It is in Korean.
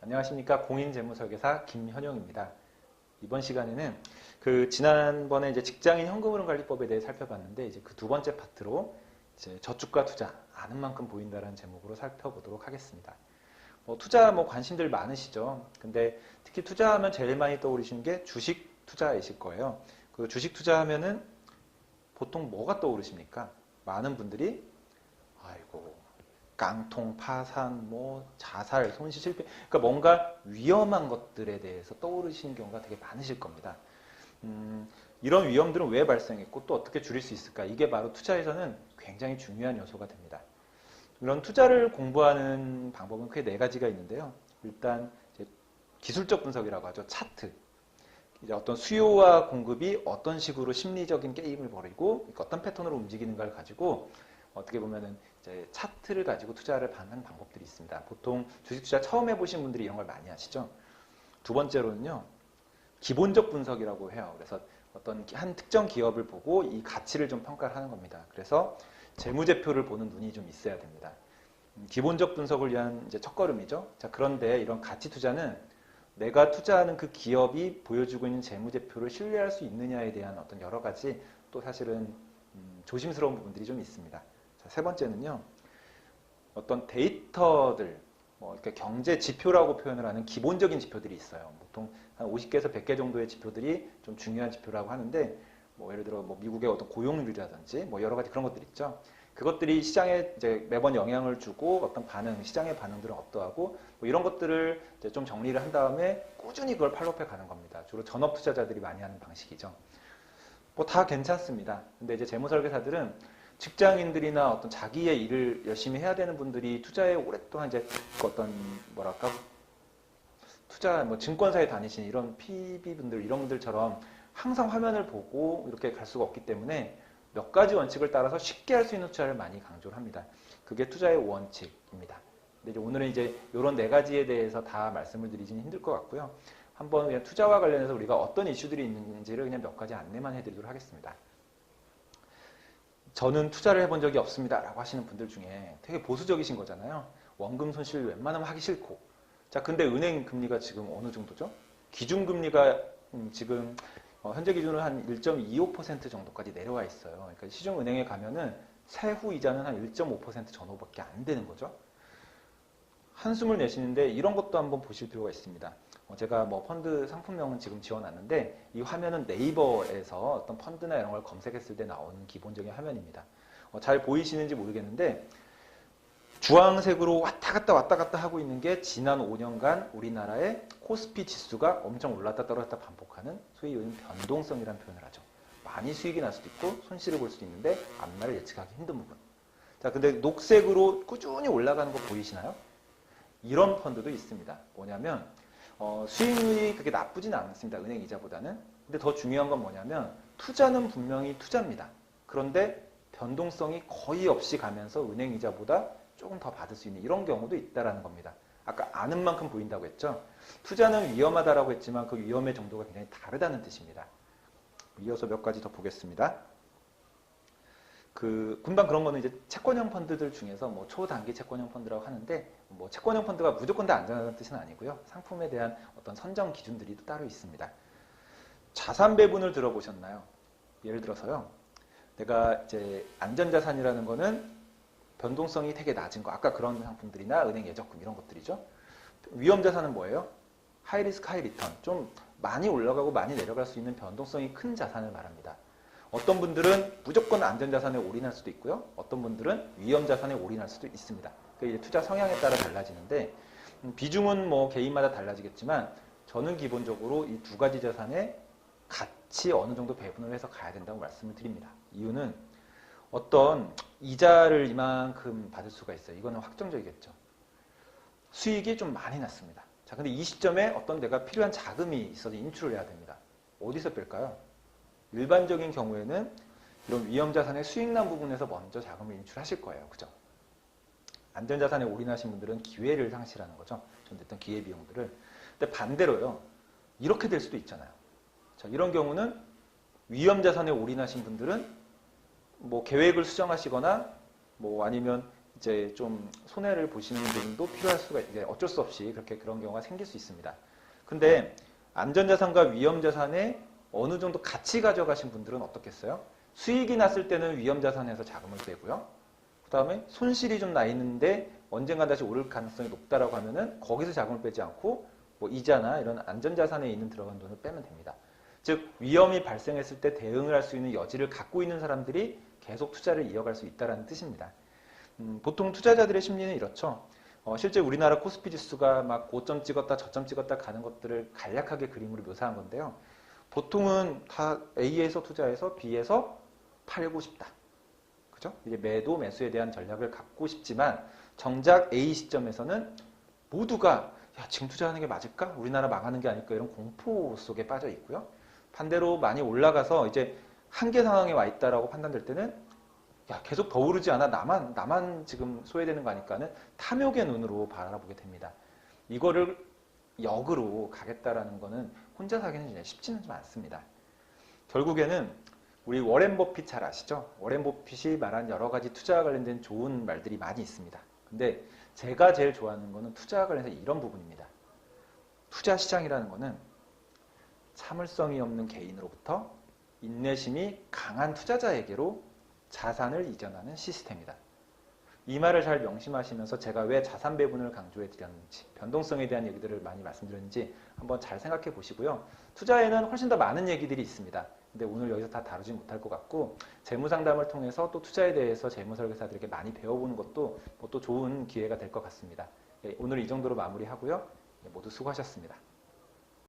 안녕하십니까 공인재무설계사 김현용입니다. 이번 시간에는 그 지난번에 이제 직장인 현금흐름관리법에 대해 살펴봤는데 이제 그 두 번째 파트로 이제 저축과 투자 아는 만큼 보인다라는 제목으로 살펴보도록 하겠습니다. 뭐 투자 뭐 관심들 많으시죠. 근데 특히 투자하면 제일 많이 떠오르시는 게 주식 투자이실 거예요. 그 주식 투자하면은 보통 뭐가 떠오르십니까? 많은 분들이 깡통, 파산, 뭐 자살, 손실, 실패, 그러니까 뭔가 위험한 것들에 대해서 떠오르시는 경우가 되게 많으실 겁니다. 음, 이런 위험들은 왜 발생했고 또 어떻게 줄일 수 있을까? 이게 바로 투자에서는 굉장히 중요한 요소가 됩니다. 이런 투자를 공부하는 방법은 크게 네 가지가 있는데요. 일단 기술적 분석이라고 하죠. 차트. 이제 어떤 수요와 공급이 어떤 식으로 심리적인 게임을 벌이고 어떤 패턴으로 움직이는가를 가지고 어떻게 보면은 이제 차트를 가지고 투자를 하는 방법들이 있습니다. 보통 주식 투자 처음 해보신 분들이 이런 걸 많이 하시죠. 두 번째로는요, 기본적 분석이라고 해요. 그래서 어떤 한 특정 기업을 보고 이 가치를 좀 평가를 하는 겁니다. 그래서 재무제표를 보는 눈이 좀 있어야 됩니다. 음, 기본적 분석을 위한 이제 첫걸음이죠. 자, 그런데 이런 가치 투자는 내가 투자하는 그 기업이 보여주고 있는 재무제표를 신뢰할 수 있느냐에 대한 어떤 여러 가지 또 사실은 음, 조심스러운 부분들이 좀 있습니다. 자, 세 번째는요. 어떤 데이터들, 뭐 이렇게 경제 지표라고 표현을 하는 기본적인 지표들이 있어요. 보통 한 50개에서 100개 정도의 지표들이 좀 중요한 지표라고 하는데 뭐 예를 들어 뭐 미국의 어떤 고용률이라든지 뭐 여러 가지 그런 것들 있죠. 그것들이 시장에 이제 매번 영향을 주고 어떤 반응, 시장의 반응들은 어떠하고 뭐 이런 것들을 이제 좀 정리를 한 다음에 꾸준히 그걸 팔로우해 가는 겁니다. 주로 전업 투자자들이 많이 하는 방식이죠. 뭐 다 괜찮습니다. 근데 이제 재무설계사들은 직장인들이나 어떤 자기의 일을 열심히 해야 되는 분들이 투자에 오랫동안 이제 그 어떤 뭐랄까 투자 뭐 증권사에 다니신 이런 PB 분들 이런 분들처럼 항상 화면을 보고 이렇게 갈 수가 없기 때문에 몇 가지 원칙을 따라서 쉽게 할 수 있는 투자를 많이 강조를 합니다. 그게 투자의 원칙입니다. 근데 이제 오늘은 이제 이런 네 가지에 대해서 다 말씀을 드리기는 힘들 것 같고요. 한번 그냥 투자와 관련해서 우리가 어떤 이슈들이 있는지를 그냥 몇 가지 안내만 해드리도록 하겠습니다. 저는 투자를 해본 적이 없습니다. 라고 하시는 분들 중에 되게 보수적이신 거잖아요. 원금 손실 웬만하면 하기 싫고. 자, 근데 은행 금리가 지금 어느 정도죠? 기준금리가 음, 지금 어, 현재 기준으로 한 1.25% 정도까지 내려와 있어요. 그러니까 시중은행에 가면은 세후 이자는 한 1.5% 전후밖에 안 되는 거죠. 한숨을 내쉬는데 이런 것도 한번 보실 필요가 있습니다. 어, 제가 뭐 펀드 상품명은 지금 지원놨는데 이 화면은 네이버에서 어떤 펀드나 이런 걸 검색했을 때 나오는 기본적인 화면입니다. 어, 잘 보이시는지 모르겠는데 주황색으로 왔다 갔다 왔다 갔다 하고 있는 게 지난 5년간 우리나라의 코스피 지수가 엄청 올랐다 떨어졌다 반복하는 소위 요즘 변동성이라는 표현을 하죠. 많이 수익이 날 수도 있고 손실을 볼 수도 있는데 앞날을 예측하기 힘든 부분. 자, 근데 녹색으로 꾸준히 올라가는 거 보이시나요? 이런 펀드도 있습니다. 뭐냐면 어, 수익률이 그렇게 나쁘진 않습니다. 은행 이자보다는. 근데 더 중요한 건 뭐냐면 투자는 분명히 투자입니다. 그런데 변동성이 거의 없이 가면서 은행 이자보다 조금 더 받을 수 있는 이런 경우도 있다라는 겁니다. 아까 아는 만큼 보인다고 했죠. 투자는 위험하다라고 했지만 그 위험의 정도가 굉장히 다르다는 뜻입니다. 이어서 몇 가지 더 보겠습니다. 그 금방 그런 거는 이제 채권형 펀드들 중에서 뭐 초단기 채권형 펀드라고 하는데 뭐 채권형 펀드가 무조건 다 안전하다는 뜻은 아니고요. 상품에 대한 어떤 선정 기준들이 또 따로 있습니다. 자산 배분을 들어보셨나요? 예를 들어서요. 내가 이제 안전자산이라는 거는 변동성이 되게 낮은 거. 아까 그런 상품들이나 은행 예적금 이런 것들이죠. 위험자산은 뭐예요? 하이리스크 하이리턴. 좀 많이 올라가고 많이 내려갈 수 있는 변동성이 큰 자산을 말합니다. 어떤 분들은 무조건 안전자산에 올인할 수도 있고요. 어떤 분들은 위험자산에 올인할 수도 있습니다. 그 투자 성향에 따라 달라지는데 음, 비중은 뭐 개인마다 달라지겠지만 저는 기본적으로 이 두 가지 자산에 같이 어느 정도 배분을 해서 가야 된다고 말씀을 드립니다. 이유는 어떤 이자를 이만큼 받을 수가 있어요. 이거는 확정적이겠죠. 수익이 좀 많이 났습니다. 자, 근데 이 시점에 어떤 내가 필요한 자금이 있어서 인출을 해야 됩니다. 어디서 뺄까요? 일반적인 경우에는 이런 위험자산의 수익난 부분에서 먼저 자금을 인출하실 거예요. 그죠? 안전자산에 올인하신 분들은 기회를 상실하는 거죠. 좀 됐던 기회비용들을. 근데 반대로요. 이렇게 될 수도 있잖아요. 자, 이런 경우는 위험자산에 올인하신 분들은 뭐 계획을 수정하시거나 뭐 아니면 이제 좀 손해를 보시는 분도 필요할 수가 이제 어쩔 수 없이 그렇게 그런 경우가 생길 수 있습니다. 근데 안전자산과 위험자산에 어느 정도 같이 가져가신 분들은 어떻겠어요? 수익이 났을 때는 위험자산에서 자금을 빼고요. 그 다음에 손실이 좀 나 있는데 언젠가 다시 오를 가능성이 높다라고 하면은 거기서 자금을 빼지 않고 뭐 이자나 이런 안전자산에 있는 들어간 돈을 빼면 됩니다. 즉 위험이 발생했을 때 대응을 할 수 있는 여지를 갖고 있는 사람들이 계속 투자를 이어갈 수 있다는 뜻입니다. 음, 보통 투자자들의 심리는 이렇죠. 어, 실제 우리나라 코스피 지수가 막 고점 찍었다 저점 찍었다 가는 것들을 간략하게 그림으로 묘사한 건데요. 보통은 다 A에서 투자해서 B에서 팔고 싶다. 그죠? 이제 매도 매수에 대한 전략을 갖고 싶지만 정작 A 시점에서는 모두가 야, 지금 투자하는 게 맞을까? 우리나라 망하는 게 아닐까? 이런 공포 속에 빠져 있고요. 반대로 많이 올라가서 이제 한계 상황에 와 있다라고 판단될 때는 야, 계속 더 오르지 않아. 나만, 나만 지금 소외되는 거 아닐까는 탐욕의 눈으로 바라보게 됩니다. 이거를 역으로 가겠다라는 거는 혼자 사기는 쉽지는 좀 않습니다. 결국에는 우리 워렌 버핏 잘 아시죠? 워렌 버핏이 말한 여러 가지 투자와 관련된 좋은 말들이 많이 있습니다. 근데 제가 제일 좋아하는 거는 투자와 관련해서 이런 부분입니다. 투자 시장이라는 거는 참을성이 없는 개인으로부터 인내심이 강한 투자자에게로 자산을 이전하는 시스템이다. 이 말을 잘 명심하시면서 제가 왜 자산 배분을 강조해 드렸는지, 변동성에 대한 얘기들을 많이 말씀드렸는지 한번 잘 생각해 보시고요. 투자에는 훨씬 더 많은 얘기들이 있습니다. 근데 오늘 여기서 다 다루지 못할 것 같고 재무 상담을 통해서 또 투자에 대해서 재무 설계사들에게 많이 배워보는 것도 뭐 또 좋은 기회가 될 것 같습니다. 예, 오늘 이 정도로 마무리하고요. 예, 모두 수고하셨습니다.